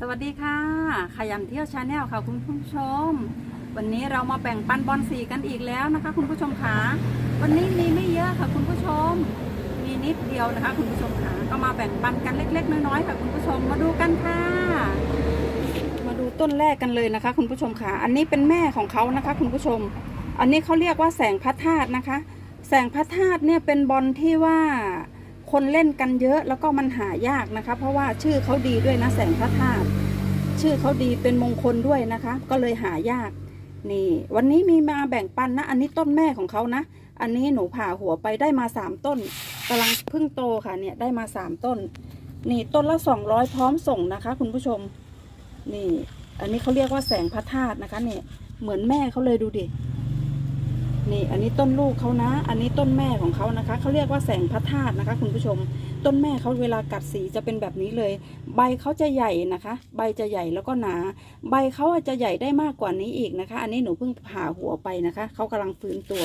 สวัสดีค่ะ ขยันเที่ยวชาแนลค่ะคุณผู้ชม วันนี้เรามาแบ่งปันบอลสีกันอีกแล้วนะคะ คุณผู้ชมขาวันนี้มีไม่เยอะค่ะคุณผู้ชม มีนิดเดียวนะคะ คุณผู้ชมขาก็มาแบ่งปันกันเล็ก ๆ น้อยๆค่ะคุณผู้ชมมาดูกันค่ะ มาดูต้นแรกกันเลยนะคะ คุณผู้ชมขาอันนี้เป็นแม่ของเขานะคะ คุณผู้ชม อันนี้เขาเรียกว่าแสงพระธาตุนะคะ แสงพระธาตุเนี่ยเป็นบอลที่ว่า คนเล่นกันเยอะแล้วก็มันหายากนะคะ เพราะว่าชื่อเขาดีด้วยนะแสงพระธาตุชื่อเขาดีเป็นมงคลด้วยนะคะ ก็เลยหายาก นี่ วันนี้มีมาแบ่งปันนะ อันนี้ต้นแม่ของเขานะ อันนี้หนูผ่าหัวไปได้มาสามต้นกำลังเพิ่งโตค่ะเนี่ยได้มาสามต้น นี่ต้นละสองร้อยพร้อมส่งนะคะ คุณผู้ชม นี่ อันนี้เขาเรียกว่าแสงพระธาตุนะคะเนี่ยเหมือนแม่เขาเลยดูดิ นี่อันนี้ต้นลูกเขานะ อันนี้ต้นแม่ของเขานะคะเขาเรียกว่าแสงพระธาตุนะคะ คุณผู้ชม ต้นแม่เขาเวลากัดสีจะเป็นแบบนี้เลย ใบเขาจะใหญ่นะคะ ใบจะใหญ่แล้วก็หนา ใบเขาอาจจะใหญ่ได้มากกว่านี้อีกนะคะ อันนี้หนูเพิ่งผ่าหัวไปนะคะเขากำลังฟื้นตัว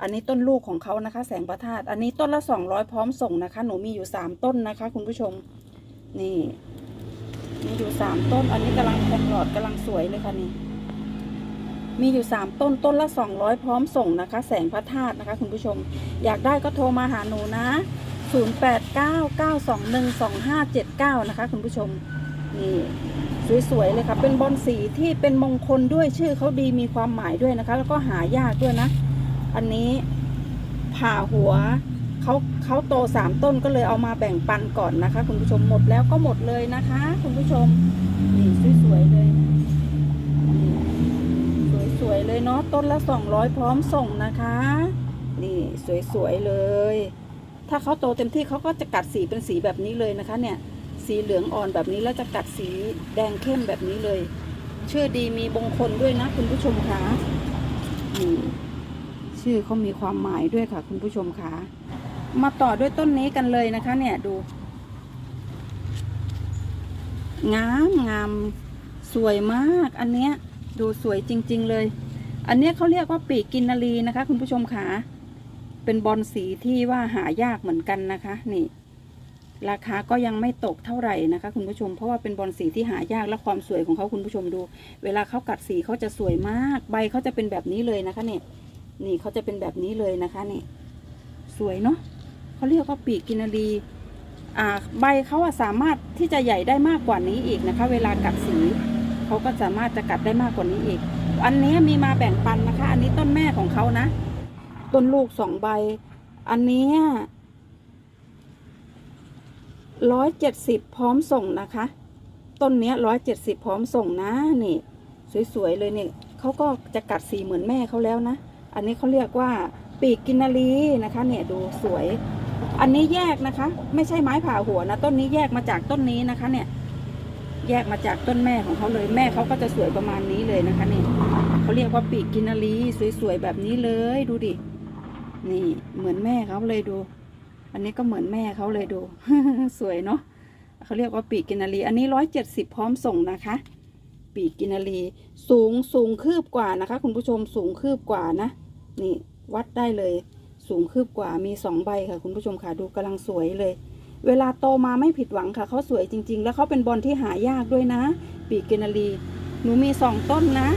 อันนี้ต้นลูกของเขานะคะ แสงพระธาตุอันนี้ต้นละสองร้อยพร้อมส่งนะคะ หนูมีอยู่สามต้นนะคะ คุณผู้ชม นี่มีอยู่สามต้น อันนี้กำลังแทงหลอดกำลังสวยเลยค่ะนี่ มีอยู่สามต้นต้นละสองร้อยพร้อมส่งนะคะ แสงพระธาตุนะคะ คุณผู้ชม อยากได้ก็โทรมาหาหนูนะศูนย์แปดเก้าเก้าสองหนึ่งสองห้าเจ็ดเก้านะคะ คุณผู้ชมนี่สวยๆเลยค่ะ เป็นบอลสีที่เป็นมงคลด้วยชื่อเขาดีมีความหมายด้วยนะคะ แล้วก็หายากด้วยนะ อันนี้ผ่าหัวเขาเขาโตสามต้นก็เลยเอามาแบ่งปันก่อนนะคะ คุณผู้ชมหมดแล้วก็หมดเลยนะคะ คุณผู้ชมนี่สวยๆเลยนี่สวย ๆเลยเนาะต้นละสองร้อยพร้อมส่งนะคะ นี่สวยๆเลย ถ้าเขาโตเต็มที่เขาก็จะกัดสีเป็นสีแบบนี้เลยนะคะ เนี่ยสีเหลืองอ่อนแบบนี้แล้วจะกัดสีแดงเข้มแบบนี้เลยชื่อดีมีบงคลด้วยนะ คุณผู้ชมคะนี่ชื่อเขามีความหมายด้วยค่ะ คุณผู้ชมคะมาต่อด้วยต้นนี้กันเลยนะคะ เนี่ยดูงามงามสวยมากอันเนี้ยดูสวยจริง ๆ เลย อันนี้เขาเรียกว่าปีกกินนารีนะคะ คุณผู้ชมคะเป็นบอลสีที่ว่าหายากเหมือนกันนะคะ นี่ ราคาก็ยังไม่ตกเท่าไหร่นะคะ คุณผู้ชม เพราะว่าเป็นบอลสีที่หายากและความสวยของเขาคุณผู้ชมดู เวลาเขากัดสีเขาจะสวยมาก ใบเขาจะเป็นแบบนี้เลยนะคะเนี่ยนี่เขาจะเป็นแบบนี้เลยนะคะนี่สวยเนาะเขาเรียกว่าปีกกินนารีอ่าใบเขาอะสามารถที่จะใหญ่ได้มากกว่านี้อีกนะคะ เวลากัดสีเขาก็สามารถจะกัดได้มากกว่านี้อีก อันนี้มีมาแบ่งปันนะคะ อันนี้ต้นแม่ของเขานะ ต้นลูกสองใบ อันนี้ร้อยเจ็ดสิบพร้อมส่งนะคะ ต้นเนี้ยร้อยเจ็ดสิบพร้อมส่งนะนี่ สวยๆเลยเนี่ยเขาก็จะกัดสีเหมือนแม่เขาแล้วนะ อันนี้เขาเรียกว่าปีกกินนารีนะคะเนี่ยดูสวย อันนี้แยกนะคะ ไม่ใช่ไม้ผ่าหัวนะ ต้นนี้แยกมาจากต้นนี้นะคะเนี่ย แยกมาจากต้นแม่ของเขาเลย แม่เขาก็จะสวยประมาณนี้เลยนะคะนี่เขาเรียกว่าปีกกินนารีสวยๆแบบนี้เลยดูดิ นี่เหมือนแม่เขาเลยดู อันนี้ก็เหมือนแม่เขาเลยดู สวยเนาะเขาเรียกว่าปีกกินนารีอันนี้ร้อยเจ็ดสิบพร้อมส่งนะคะ ปีกกินนารีสูงสูงคืบกว่านะคะ คุณผู้ชมสูงคืบกว่านะ นี่วัดได้เลย สูงคืบกว่ามีสองใบค่ะ คุณผู้ชมค่ะดูกำลังสวยเลย เวลาโตมาไม่ผิดหวังค่ะเขาสวยจริง ๆ แล้วเขาเป็นบอลที่หายากด้วยนะ ปีกเกนารีหนูมีสองต้นนะ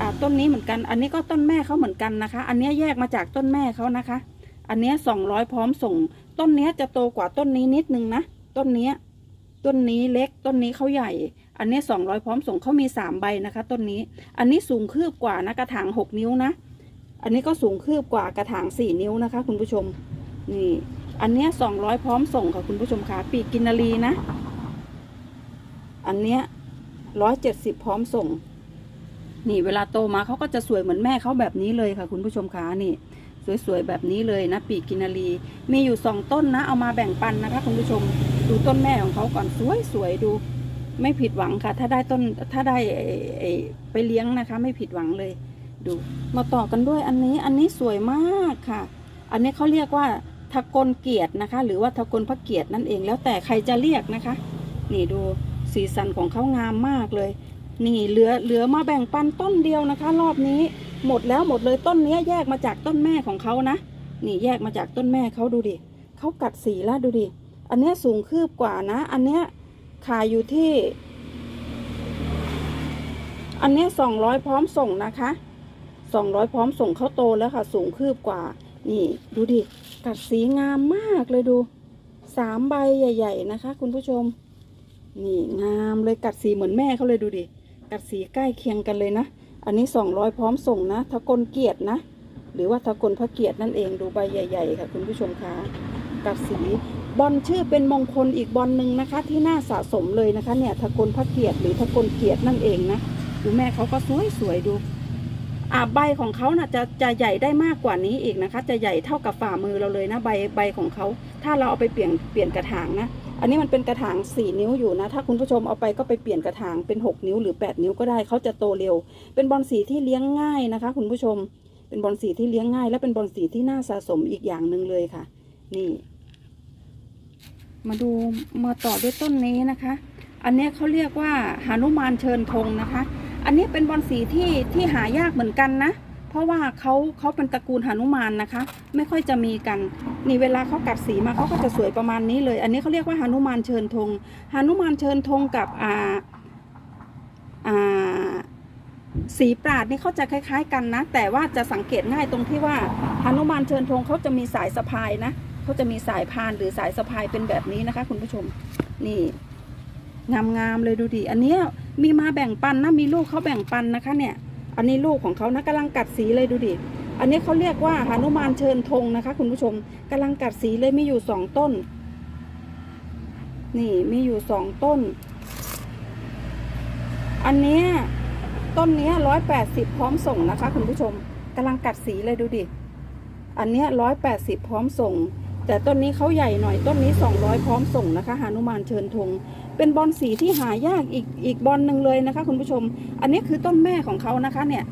อ่าต้นนี้เหมือนกัน อันนี้ก็ต้นแม่เขาเหมือนกันนะคะ อันนี้แยกมาจากต้นแม่เขานะคะ อันนี้สองร้อยพร้อมส่ง ต้นนี้จะโตกว่าต้นนี้นิดนึงนะ ต้นนี้ ต้นนี้เล็ก ต้นนี้เขาใหญ่ อันนี้สองร้อยพร้อมส่งเขามีสามใบนะคะ ต้นนี้ อันนี้สูงคืบกว่านะกระถางหกนิ้วนะ อันนี้ก็สูงคืบกว่ากระถางสี่นิ้วนะคะ คุณผู้ชม นี่ อันเนี้ยสองร้อยพร้อมส่งค่ะคุณผู้ชมค่ะปีกกินนารีนะ อันเนี้ยร้อยเจ็ดสิบพร้อมส่ง นี่เวลาโตมาเขาก็จะสวยเหมือนแม่เขาแบบนี้เลยค่ะ คุณผู้ชมคะนี่ สวยๆแบบนี้เลยนะ ปีกกินนารีมีอยู่สองต้นนะ เอามาแบ่งปันนะคะ คุณผู้ชมดูต้นแม่ของเขาก่อนสวยๆดู ไม่ผิดหวังค่ะ ถ้าได้ต้นถ้าได้ไปเลี้ยงนะคะ ไม่ผิดหวังเลยดูมาต่อกันด้วยอันนี้อันนี้สวยมากค่ะ อันนี้เขาเรียกว่า ทกลเกียรตินะคะ หรือว่าทกลพระเกียรตินั่นเอง แล้วแต่ใครจะเรียกนะคะ นี่ดูสีสันของเขางามมากเลย นี่เหลือเหลือมาแบ่งปันต้นเดียวนะคะ รอบนี้หมดแล้วหมดเลยต้นนี้แยกมาจากต้นแม่ของเขานะ นี่แยกมาจากต้นแม่เขาดูดิเขากัดสีแล้วดูดิอันเนี้ยสูงคืบกว่านะ อันเนี้ยขายอยู่ที่ อันเนี้สองร้อยพร้อมส่งนะคะสองร้อยพร้อมส่งเขาโตแล้วค่ะ สูงคืบกว่า นี่ดูดิกัดสีงามมากเลยดูสามใบใหญ่ ๆ นะคะ คุณผู้ชม นี่งามเลยกัดสีเหมือนแม่เขาเลยดูดิกัดสีใกล้เคียงกันเลยนะ อันนี้สองร้อยพร้อมส่งนะทะกลเกียรตินะ หรือว่าทะกลพระเกียรตินั่นเองดูใบใหญ่ ๆ ค่ะ คุณผู้ชมคะกัดสีบอลชื่อเป็นมงคลอีกบอลหนึ่งนะคะ ที่น่าสะสมเลยนะคะ เนี่ยทะกลพระเกียรติหรือทะกลเกียรตินั่นเองนะดูแม่เขาก็สวยๆดู ใบของเขาน่ะจะจะใหญ่ได้มากกว่านี้อีกนะคะ จะใหญ่เท่ากับฝ่ามือเราเลยนะใบใบของเขา ถ้าเราเอาไปเปลี่ยนเปลี่ยนกระถางนะ อันนี้มันเป็นกระถางสี่นิ้วอยู่นะ ถ้าคุณผู้ชมเอาไปก็ไปเปลี่ยนกระถางเป็นหกนิ้วหรือแปดนิ้วก็ได้เขาจะโตเร็ว เป็นบอลสีที่เลี้ยงง่ายนะคะ คุณผู้ชม เป็นบอลสีที่เลี้ยงง่าย และเป็นบอลสีที่น่าสะสมอีกอย่างหนึ่งเลยค่ะ นี่ มาดูมาต่อด้วยต้นนี้นะคะ อันนี้เขาเรียกว่าหานุมานเชิญธงนะคะ อันนี้เป็นบอลสีที่ที่หายากเหมือนกันนะ เพราะว่าเขาเขาเป็นตระกูลหานุมานนะคะ ไม่ค่อยจะมีกัน นี่เวลาเขากัดสีมาเขาก็จะสวยประมาณนี้เลย อันนี้เขาเรียกว่าหานุมานเชิญธงหานุมานเชิญธงกับอ่าอ่าสีปราดนี่เขาจะคล้าย ๆ กันนะ แต่ว่าจะสังเกตง่ายตรงที่ว่าหานุมานเชิญธงเขาจะมีสายสะพายนะเขาจะมีสายพานหรือสายสะพายเป็นแบบนี้นะคะ คุณผู้ชมนี่งามๆเลยดูดิอันเนี้ย มีมาแบ่งปันนะมีลูกเขาแบ่งปันนะคะเนี่ย อันนี้ลูกของเขานะกำลังกัดสีเลยดูดิอันนี้เขาเรียกว่าหานุมานเชิญธงนะคะ คุณผู้ชมกำลังกัดสีเลยมีอยู่สองต้น นี่มีอยู่สองต้น อันนี้ต้นนี้ร้อยแปดสิบพร้อมส่งนะคะ คุณผู้ชมกำลังกัดสีเลยดูดิอันเนี้ยร้อยแปดสิบพร้อมส่ง แต่ต้นนี้เขาใหญ่หน่อยต้นนี้สองร้อยพร้อมส่งนะคะหานุมานเชิญธง เป็นบอลสีที่หายากอีกอีกบอลหนึ่งเลยนะคะ คุณผู้ชม อันนี้คือต้นแม่ของเขานะคะ เนี่ย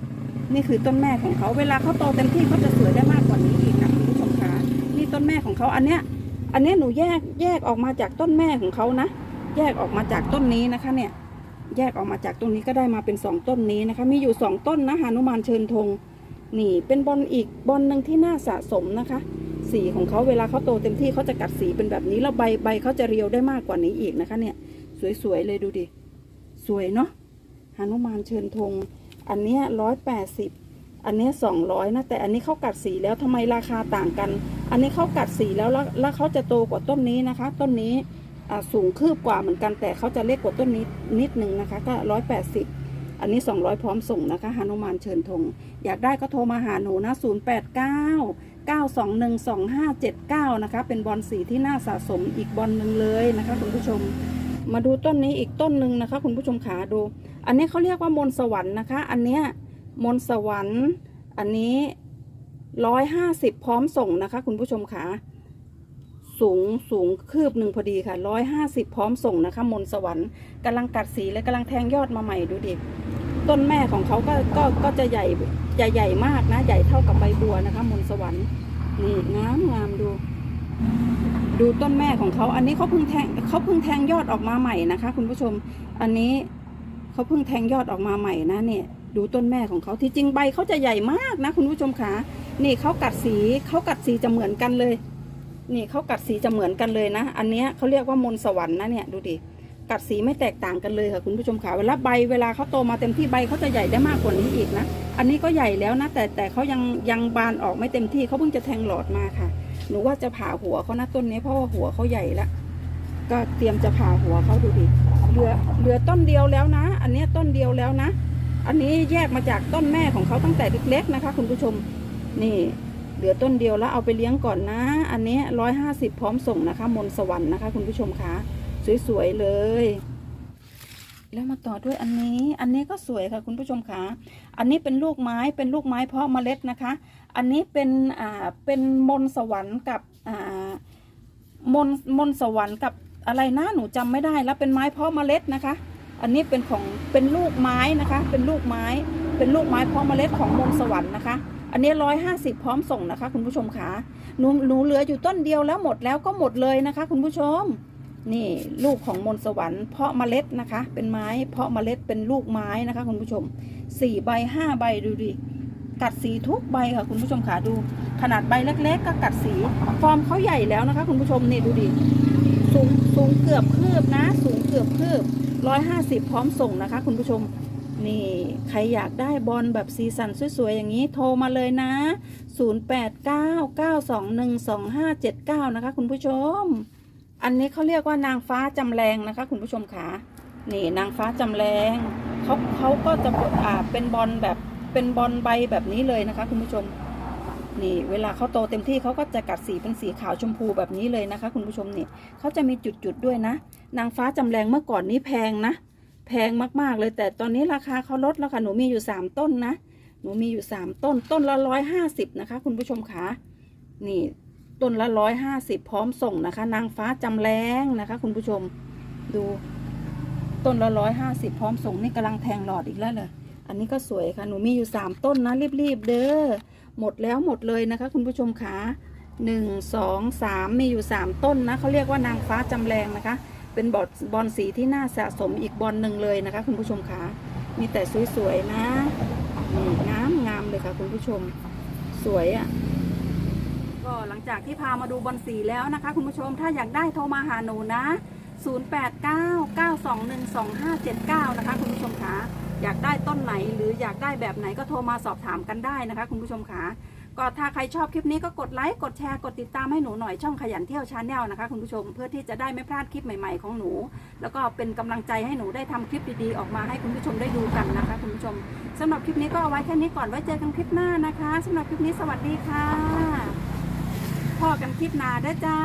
นี่คือต้นแม่ของเขาเวลาเขาโตเต็มที่เขาจะสวยได้มากกว่านี้อีกนะคุณผู้ชมคะนี่ต้นแม่ของเขาอันเนี้ย อันเนี้ยหนูแยกแยกออกมาจากต้นแม่ของเขานะแยกออกมาจากต้นนี้นะคะ เนี่ย แยกออกมาจากตรงนี้ก็ได้มาเป็นสองต้นนี้นะคะ มีอยู่สองต้นนะหานุมานเชิญธงนี่เป็นบอลอีกบอลหนึ่งที่น่าสะสมนะคะ สีของเขาเวลาเขาโตเต็มที่เขาจะกัดสีเป็นแบบนี้แล้วใบใบเขาจะเรียวได้มากกว่านี้อีกนะคะเนี่ย สวยๆเลยดูดิ สวยเนาะหานุมานเชิญธง อันเนี้ยร้อยแปดสิบอันเนี้สองร้อยนะ แต่อันนี้เขากัดสีแล้วทำไมราคาต่างกัน อันนี้เขากัดสีแล้วแล้วเขาจะโตกว่าต้นนี้นะคะ ต้นนี้สูงคืบกว่าเหมือนกันแต่เขาจะเล็กกว่าต้นนี้นิดนึงนะคะ ก็ร้อยแปดสิบอันนี้สองร้อยพร้อมส่งนะคะหานุมานเชิญธง อยากได้ก็โทรมาหาหนูนะศูนย์แปดเก้าเก้าสองหนึ่งสองห้าเจ็ดเก้านะคะ เป็นบอลสีที่น่าสะสมอีกบอลหนึ่งเลยนะคะคุณผู้ชม มาดูต้นนี้อีกต้นหนึ่งนะคะ คุณผู้ชมขาดู อันนี้เขาเรียกว่ามนสวรรค์นะคะ อันเนี้ยมนสวรรค์ อันนี้ร้อยห้าสิบพร้อมส่งนะคะ คุณผู้ชมขาสูงสูงคืบหนึ่งพอดีค่ะร้อยห้าสิบพร้อมส่งนะคะ มนสวรรค์กำลังกัดสีและกำลังแทงยอดมาใหม่ดูดิต้นแม่ของเขาก็ก็ก็จะใหญ่ใหญ่ใหญ่มากนะ ใหญ่เท่ากับใบบัวนะคะ มนสวรรค์นี่งามงามดู ดูต้นแม่ของเขา อันนี้เขาเพิ่งแทงเขาเพิ่งแทงยอดออกมาใหม่นะคะ คุณผู้ชม อันนี้เขาเพิ่งแทงยอดออกมาใหม่นะเนี่ย ดูต้นแม่ของเขาที่จริงใบเขาจะใหญ่มากนะ คุณผู้ชมคะนี่เขากัดสีเขากัดสีจะเหมือนกันเลย นี่เขากัดสีจะเหมือนกันเลยนะ อันนี้เขาเรียกว่ามนสวรรค์นะเนี่ยดูดิกัดสีไม่แตกต่างกันเลยค่ะคุณผู้ชมค่ะเวลาใบเวลาเขาโตมาเต็มที่ใบเขาจะใหญ่ได้มากกว่านี้อีกนะ อันนี้ก็ใหญ่แล้วนะ แต่แต่เขายังยังบานออกไม่เต็มที่เขาเพิ่งจะแทงหลอดมาค่ะ หนูว่าจะผ่าหัวเขานะต้นนี้เพราะว่าหัวเขาใหญ่ละก็เตรียมจะผ่าหัวเขาดูดิเหลือเหลือต้นเดียวแล้วนะ อันนี้ต้นเดียวแล้วนะ อันนี้แยกมาจากต้นแม่ของเขาตั้งแต่เล็กๆนะคะ คุณผู้ชมนี่ เหลือต้นเดียวแล้วเอาไปเลี้ยงก่อนนะ อันนี้ร้อยห้าสิบพร้อมส่งนะคะ มนสวรรค์นะคะ คุณผู้ชมคะสวยๆเลยแล้วมาต่อด้วยอันนี้ อันนี้ก็สวยค่ะคุณผู้ชมคะอันนี้เป็นลูกไม้ เป็นลูกไม้เพาะเมล็ดนะคะ อันนี้เป็นอ่าเป็นมนต์สวรรค์กับอ่ามนต์มนต์สวรรค์กับอะไรนะหนูจำไม่ได้แล้วเป็นไม้เพาะเมล็ดนะคะ อันนี้เป็นของเป็นลูกไม้นะคะ เป็นลูกไม้ เป็นลูกไม้เพาะเมล็ดของมนต์สวรรค์นะคะอันนี้ร้อยห้าสิบพร้อมส่งนะคะ คุณผู้ชมคะหนูหนูเหลืออยู่ต้นเดียวแล้วหมดแล้วก็หมดเลยนะคะ คุณผู้ชม นี่ลูกของมนต์สวรรค์เพาะเมล็ดนะคะ เป็นไม้เพาะเมล็ดเป็นลูกไม้นะคะ คุณผู้ชมสี่ใบห้าใบดูดิ กัดสีทุกใบค่ะคุณผู้ชมขาดูขนาดใบเล็ก ๆ ก็กัดสีฟอร์มเขาใหญ่แล้วนะคะ คุณผู้ชมนี่ดูดิสูงสูงเกือบคืบนะ สูงเกือบคืบร้อยห้าสิบพร้อมส่งนะคะ คุณผู้ชมนี่ใครอยากได้บอลแบบสีสันสวยๆ อย่างนี้โทรมาเลยนะ 0899212579 นะคะ คุณผู้ชม อันนี้เขาเรียกว่านางฟ้าจำแรงนะคะ คุณผู้ชมค่ะนี่นางฟ้าจำแรงเขาเขาก็จะอ่าเป็นบอลแบบ เป็นบอลใบแบบนี้เลยนะคะ คุณผู้ชม นี่ เวลาเขาโตเต็มที่เขาก็จะกัดสีเป็นสีขาวชมพูแบบนี้เลยนะคะ คุณผู้ชมนี่เขาจะมีจุดๆด้วยนะ นางฟ้าจำแรงเมื่อก่อนนี้แพงนะ แพงมากๆเลยแต่ตอนนี้ราคาเขาลดแล้วค่ะหนูมีอยู่สามต้นนะหนูมีอยู่สามต้นต้นละร้อยห้าสิบนะคะ คุณผู้ชมคะนี่ต้นละร้อยห้าสิบพร้อมส่งนะคะ นางฟ้าจำแรงนะคะ คุณผู้ชมดูต้นละร้อยห้าสิบพร้อมส่งนี่กำลังแทงหลอดอีกแล้วเลย อันนี้ก็สวยค่ะ หนูมีอยู่สามต้นนะรีบๆเด้อ หมดแล้วหมดเลยนะคะ คุณผู้ชมคะหนึ่งสองสามมีอยู่สามต้นนะเขาเรียกว่านางฟ้าจำแรงนะคะ เป็นบอลบอลสีที่น่าสะสมอีกบอลหนึ่งเลยนะคะ คุณผู้ชมคะมีแต่สวยๆนะนี่งามงามเลยค่ะ คุณผู้ชม สวยอะ่ะก็หลังจากที่พามาดูบอลสีแล้วนะคะ คุณผู้ชมถ้าอยากได้โทรมาหาหนูนะ 0899212579 นะคะ คุณผู้ชมคะ อยากได้ต้นไหนหรืออยากได้แบบไหนก็โทรมาสอบถามกันได้นะคะ คุณผู้ชมคะก็ถ้าใครชอบคลิปนี้ก็กดไลค์กดแชร์กดติดตามให้หนูหน่อยช่องขยันเที่ยวชาแนลนะคะ คุณผู้ชมเพื่อที่จะได้ไม่พลาดคลิปใหม่ๆของหนู แล้วก็เป็นกำลังใจให้หนูได้ทำคลิปดีๆออกมาให้คุณผู้ชมได้ดูกันนะคะ คุณผู้ชมสำหรับคลิปนี้ก็เอาไว้แค่นี้ก่อนไว้เจอกันคลิปหน้านะคะสำหรับคลิปนี้สวัสดีค่ะพอกันคลิปหน้าเด้จ้า